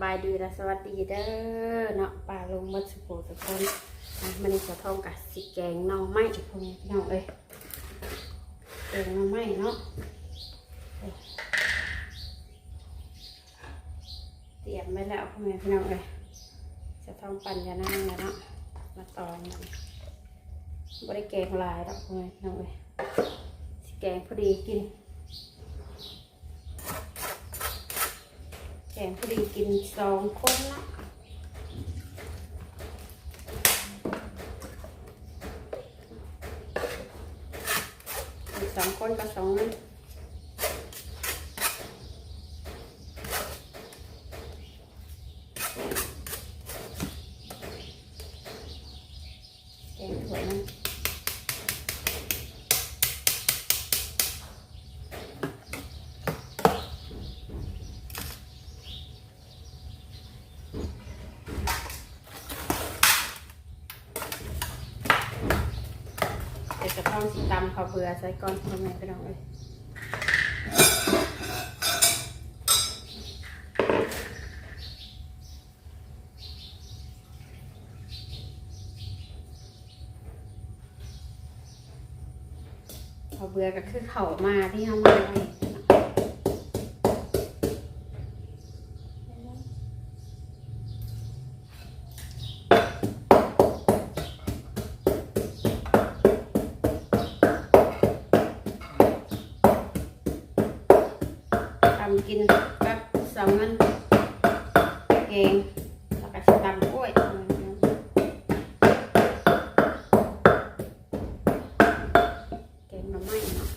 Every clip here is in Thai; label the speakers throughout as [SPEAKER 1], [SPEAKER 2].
[SPEAKER 1] บายดีและสวัสดีเด้อเนาะป่าลงมัดสุโขสุคนะมันนี่จะท่องกับสิแกงน่อไม้พวกนี้น้องเอ้ยแกงน่อไม้เนาะเตรียมไว้แล้วพวกนี้น้องเอ้ยจะท่องปั่นยานั่งแล้วเนาะมาตองมันบริแกงลายดอกพวกนี้พี่น้องเอ้ยสิแกงพอดีกิน แก งพอดีกินสองคนเนะสองคนกับสองนั่นแกงถ้วยนั่นเดี๋ยวจะต้องสีื่อใส่ก่อนทำไมไปลองเลยข้าเบื่อก็คือเข่ามาที่เขามาไว้ทำกินกับสองนั้นแกงแล้วก็สิตำกล้วยแกงหน่อไม้เนาะ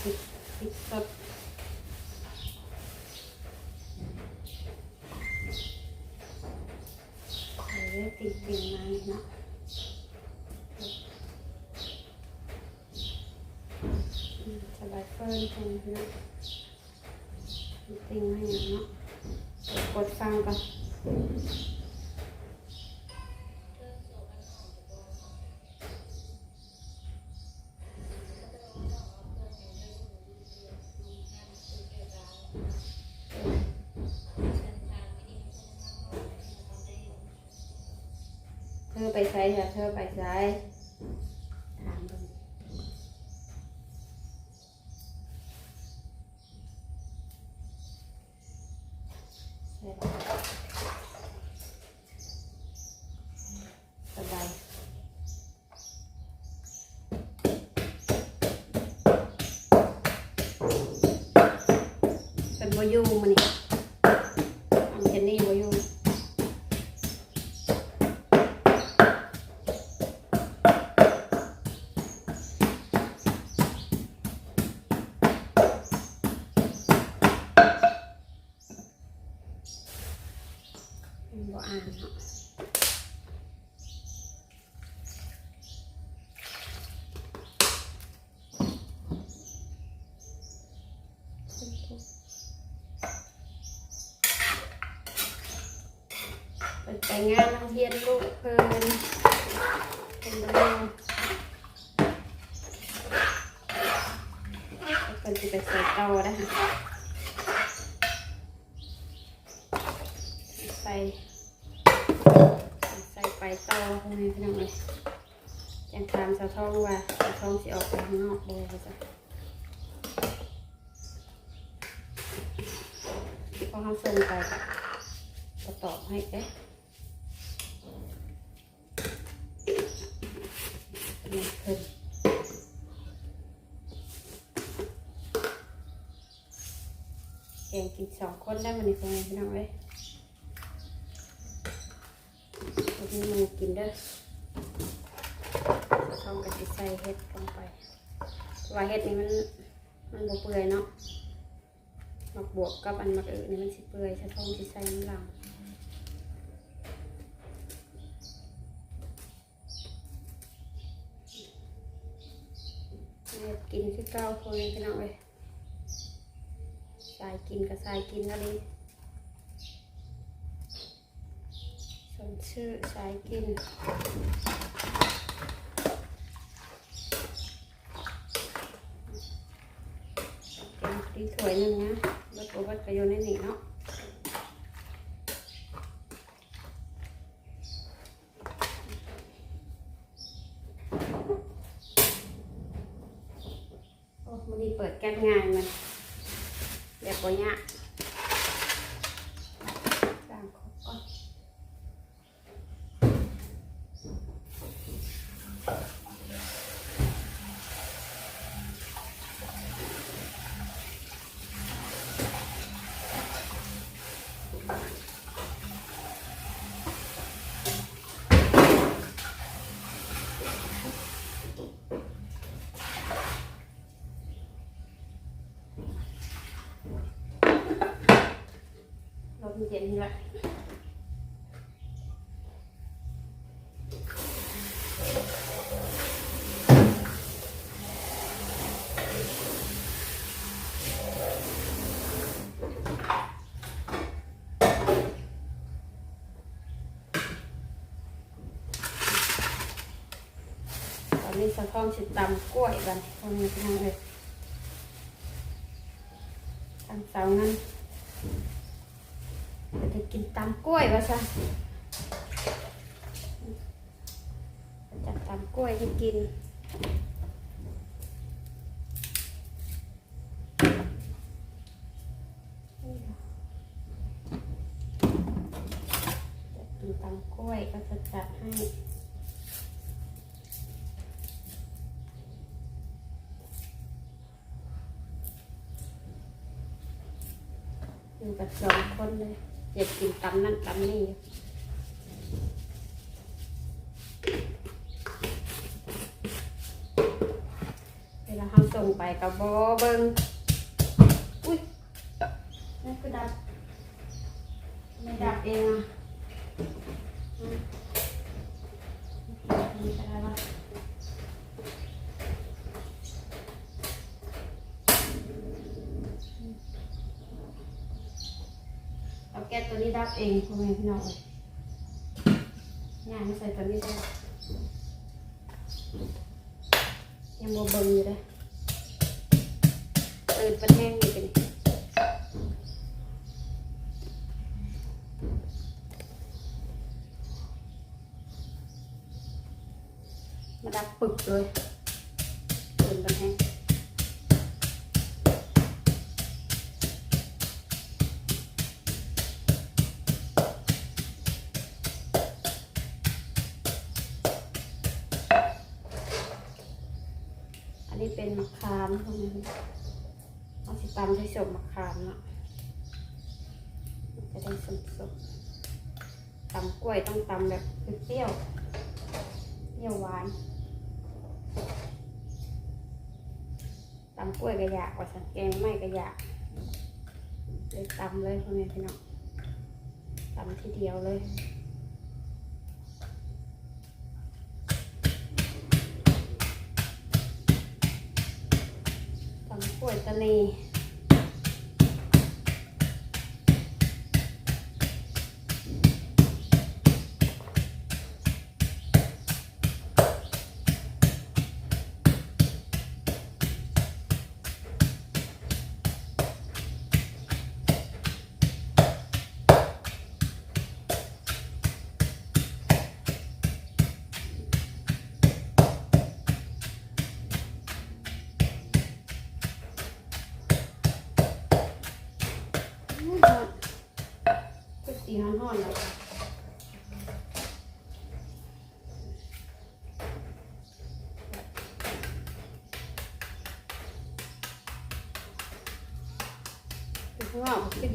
[SPEAKER 1] พริกพริกสดใส่เลือดติ่งๆมาเลยเนาะอืมสบายเฟิร์นตรงนี้นะติ่งมาอย่างเนาะเดี๋ยวกดฟังก่อนเธอไปใช้ค่ะเธอไปใช้ถามดูใช่แล้วสบาย เป็นบอยูมันนี่อันเจนนี่บอยูเป็นบออ่านเนาะเป็นไปงานนักเรียนลูกเพิ่นเป็นบอยูเปิดเตาได้ค่ะใส่ใส่ไปเต่อพวกนี้พี่น้องเลยยังถามสาวทองว่าสาวทองสิออกไปข้างนอกเลยจ้ะพอเขาส่งไปก็ตอบให้เอ๊ะเพิ่น แกงกินสองคนได้มันนี่พวกนี้พี่น้องเลยตัวนี้มันกินเด้อต้องกระติใส่เห็ดลงไปว่าเห็ดนี่มันมันบเปื่อยเนาะหมักบวกกับอันหมักอื่นนี่มันสิเปื่อยถ้าท้องสิใส่น้ำหลังเห็ดกินคือเก้าคนพี่น้องเลย สายกินกับสายกินอะไรสมชื่อสายกินอีกถ้วยนึงนะเบิดตัวเบิดกระโยนในนี่เนาะโอ้มันนี้เปิดแก๊สง่ายมันแบบบ่ยากล้างครบก่อน ลมเย็นด้วยตอนนี้สะท้อง สิตำกล้วยกันตรงนี้เป็นยังได้กินตำกล้วยวะซะจัดตำกล้วยให้กินจะกินตำกล้วยก็จะจัดให้อยู่กับสองคนเลย เจ็บกินตำนั่นตำนี่เวลาเขาส่งไปกับบอเบิงอุ้ยนั่นคือดับไม่ดับเองอะอืมนี่ได้ปะเอาแก๊สตัวนี้ ดับเองพ่อแม่พี่น้องงายไม่ใส่ตัวนี้ได้ยังโมเบิงอยู่เลยเปิดเป็นแห้งอยู่เป็นมาดับปึกเลย ยวหวานตำกล้วยกระยากว่าสันแกงไม่กระยากเลยตำเลยพวกนี้พี่น้องตำทีเดียวเลยตำกล้วยตะนี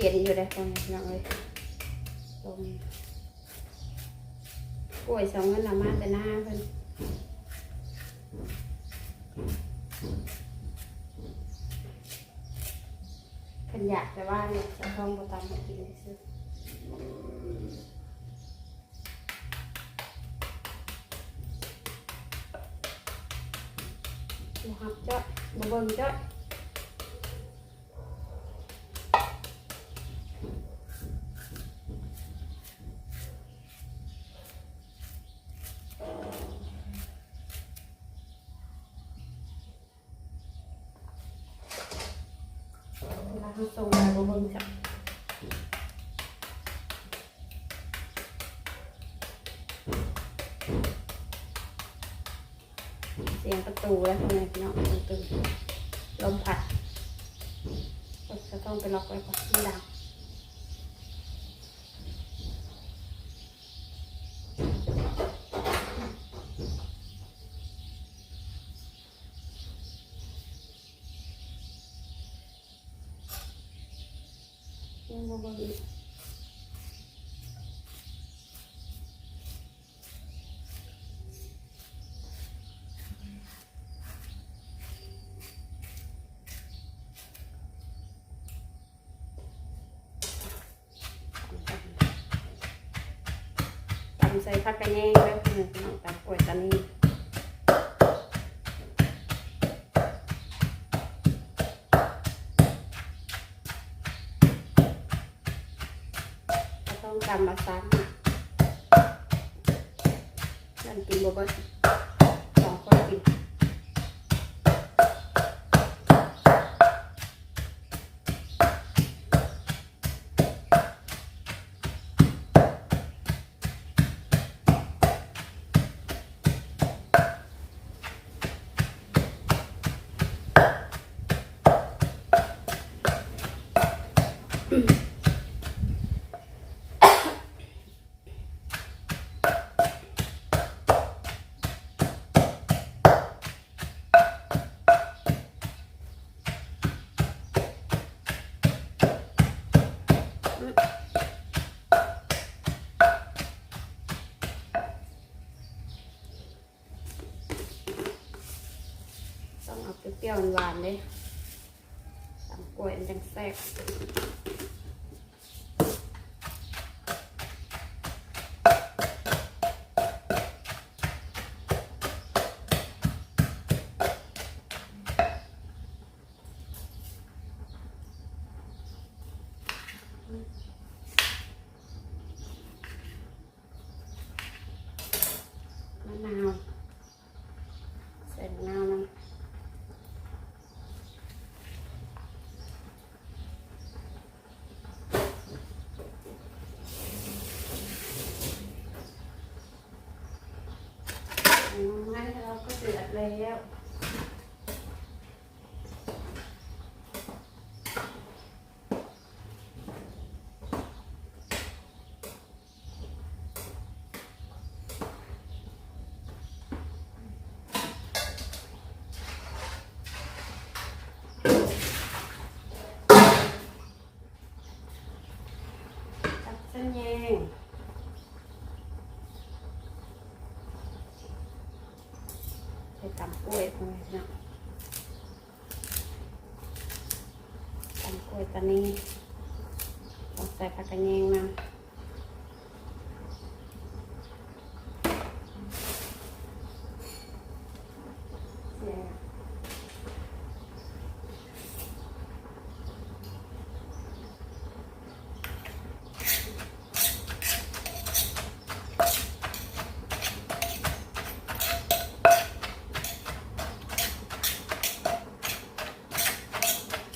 [SPEAKER 1] ย็นอยู่เลยตรงนี้น้องเลยตรงกล้วยสองมันละมาแต่หน้าเพิ่นเพิ่นอยากแต่ว่าเนี่ยจะท้องบ่ตามกินซื้อหับจ้อยบ่เบิ่งจ้อย เขาส่งมาบ่เบิ่งจ้ะเสีย งประตูแล้วทำไมพี่น้องประตูลมพัดจะต้องไปล็อกไว้ก่อนไม่ดังบ่เบิ่งอีก ตำ ใส่ผักกระแยงแล้วพี่น้องตำป่วยตอนนี้ต้องตำมาซ้ำนั่นกินบ่เบิดสองคนกิน ต้องเอาเปรี้ยวๆหวานๆเลยตำกล้วยมันจังแซ่บ มะนาวใส่มะนาวนะงั้นเราก็เดือด แล้ว จับเส้นแยงใส่ ตำกล้วยตรงนี้นะตำกล้วยตอนนี้ต้องใส่ผักกระเยงนะเสีย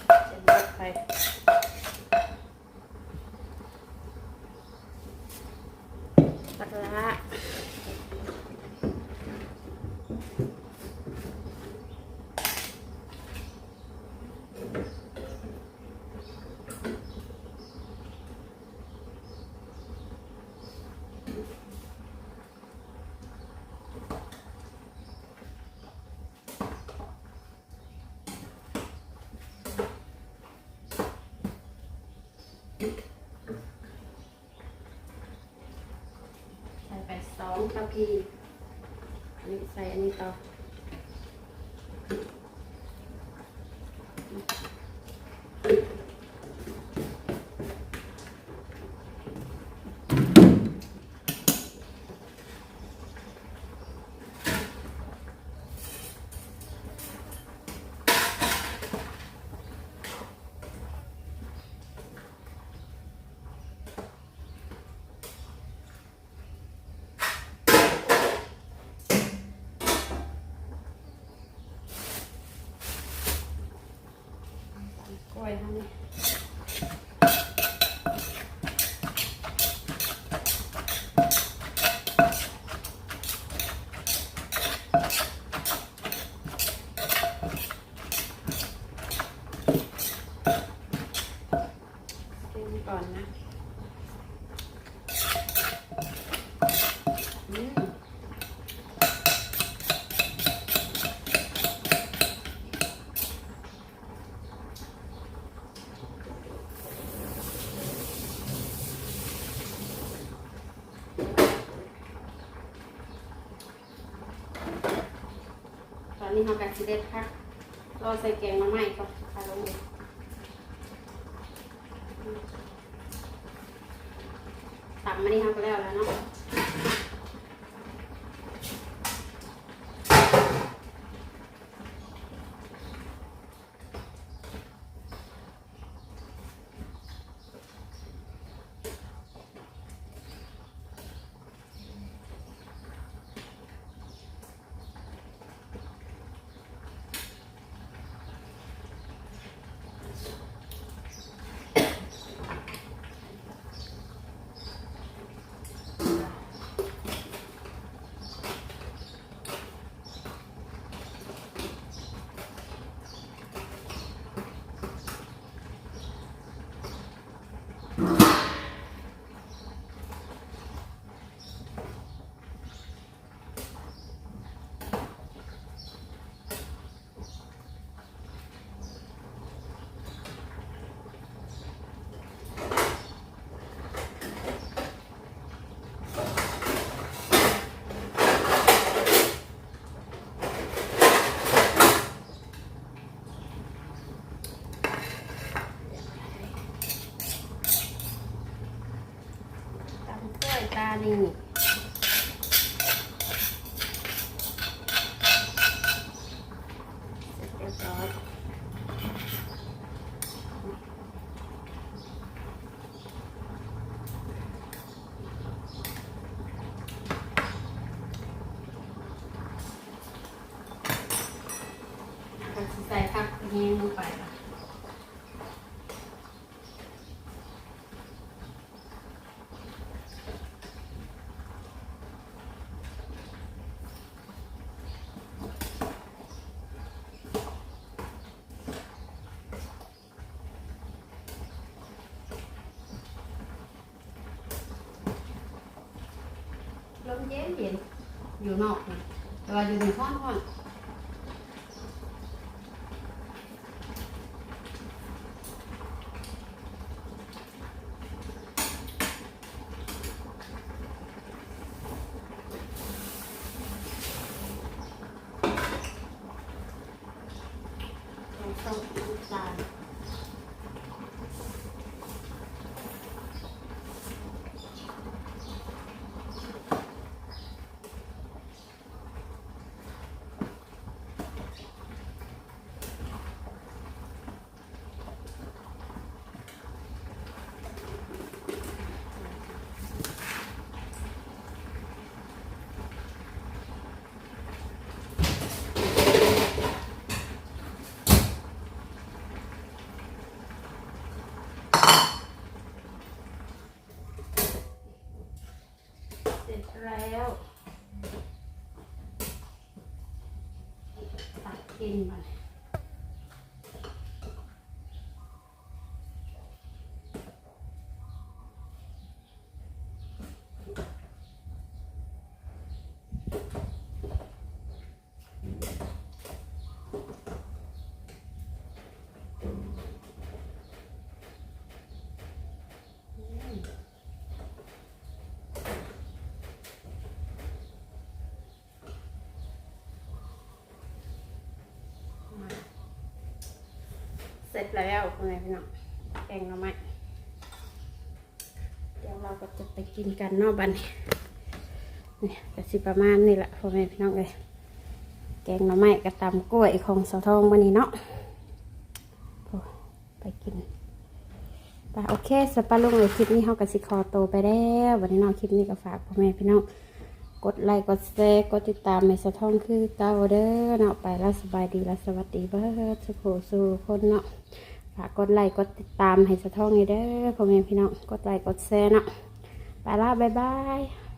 [SPEAKER 1] จะยกไป ปลาร้าใส่ ไปสองทัพพีอันนี้ใส่อันนี้ต่อ ล้วยเขานี่กินก่อนนะอืม ตอ นี้เรากันสิเด็ดค่ะรอใส่แกงมาใหม่ก่อนค่ะลงเลยตับมานี่ทำก็แล้วแล้วเนาะ ตานี่เสร็จเรียบร้อยก็สิใส่ผักแห้งลงไปค่ะ ลม เย็นเย็นอยู่นอกนะแต่ว่าอยู่ในห้องห้องต้องน้ำตา ร็จแล้วตักกินมันมาเส ร็จแล้วคุณนายพี่น้องแกงหน่อไม้เดี๋ยวเราก็จะไปกินกันนอกบันนี้นี่ก็สิประมาณนี่แหละพ่อแม่พี่น้องเลยแกงหน่อไม้กระตำกล้วยของสาวทองวันนี้เนาะไปกินไปโอเคสปาลุงเลยคลิปนี้เขากับสิคอโตไปแล้ววันนี้เน้องคลิปนี้ก็ฝากพ่อแม่พี่น้อง กดไลค์กดแชร์กดติดตามในสะท้องคือเก้าเด้อเนาะไปแล้วสบายดีแล้วสวัสดีเบิร์ดสุขสู่คนเนาะฝากกดไลค์กดติดตามให้สะท้องให้เด้อพ่อแม่พี่น้องกดไลค์กดแชร์เนาะไปละบ๊ายบาย